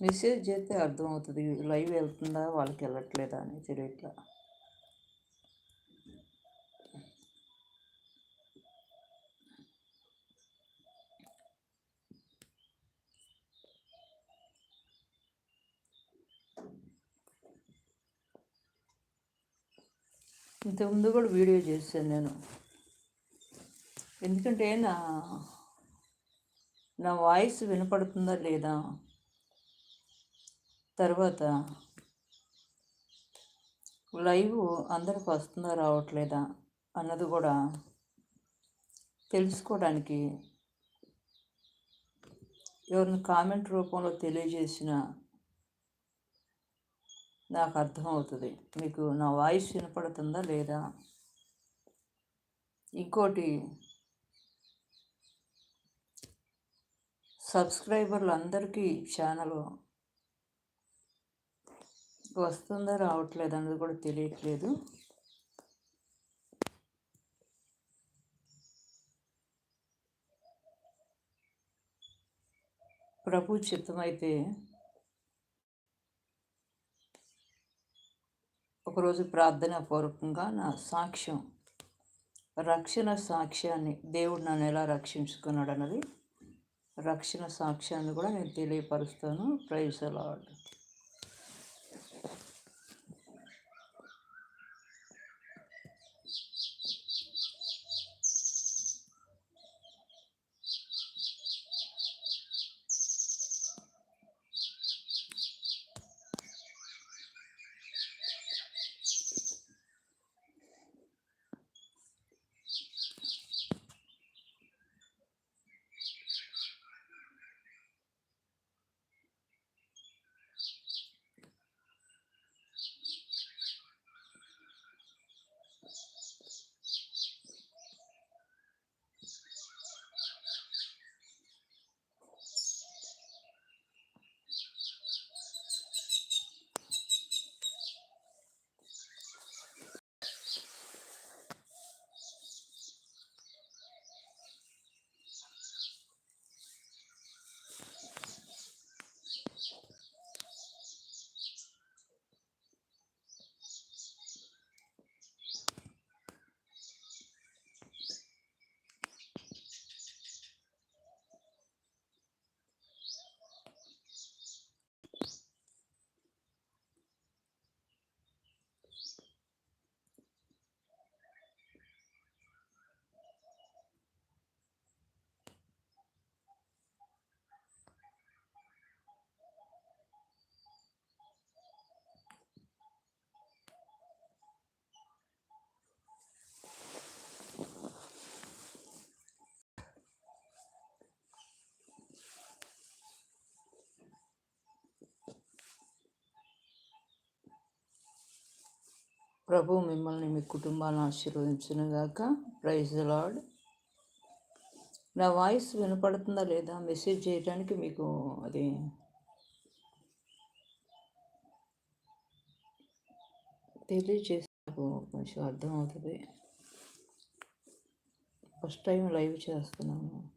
Message చేస్తే అర్థమవుతుంది live వెళ్తుందా వాళ్ళకి వెళ్ళట్లేదా అని తెలియట్లా ఇంతకుముందు కూడా వీడియో చేశాను నేను. ఎందుకంటే నా నా వాయిస్ వినపడుతుందా లేదా తర్వాత లైవ్ అందరికి వస్తుందా రావట్లేదా అన్నది కూడా తెలుసుకోవడానికి ఎవరిని కామెంట్ రూపంలో తెలియజేసిన నాకు అర్థమవుతుంది. మీకు నా వాయిస్ వినపడుతుందా లేదా? ఇంకోటి సబ్స్క్రైబర్లు అందరికీ ఛానల్ వస్తుందా రావట్లేదు అన్నది కూడా తెలియట్లేదు. ప్రభు చిత్తమైతే ఒకరోజు ప్రార్థన పూర్వకంగా నా సాక్ష్యం రక్షణ సాక్ష్యాన్ని దేవుడు నన్ను ఎలా రక్షించుకున్నాడు అన్నది రక్షణ సాక్ష్యాన్ని కూడా నేను తెలియపరుస్తాను. ప్రైజ్ అలాడ్ ప్రభు మిమ్మల్ని మీ కుటుంబాలను ఆశీర్వదించినగాక. ప్రైజ్ లాడ్ నా వాయిస్ వినపడుతుందా లేదా? మెసేజ్ చేయడానికి మీకు అది తెలియజేసి కొంచెం అర్థమవుతుంది. ఫస్ట్ టైం లైవ్ చేస్తున్నాను.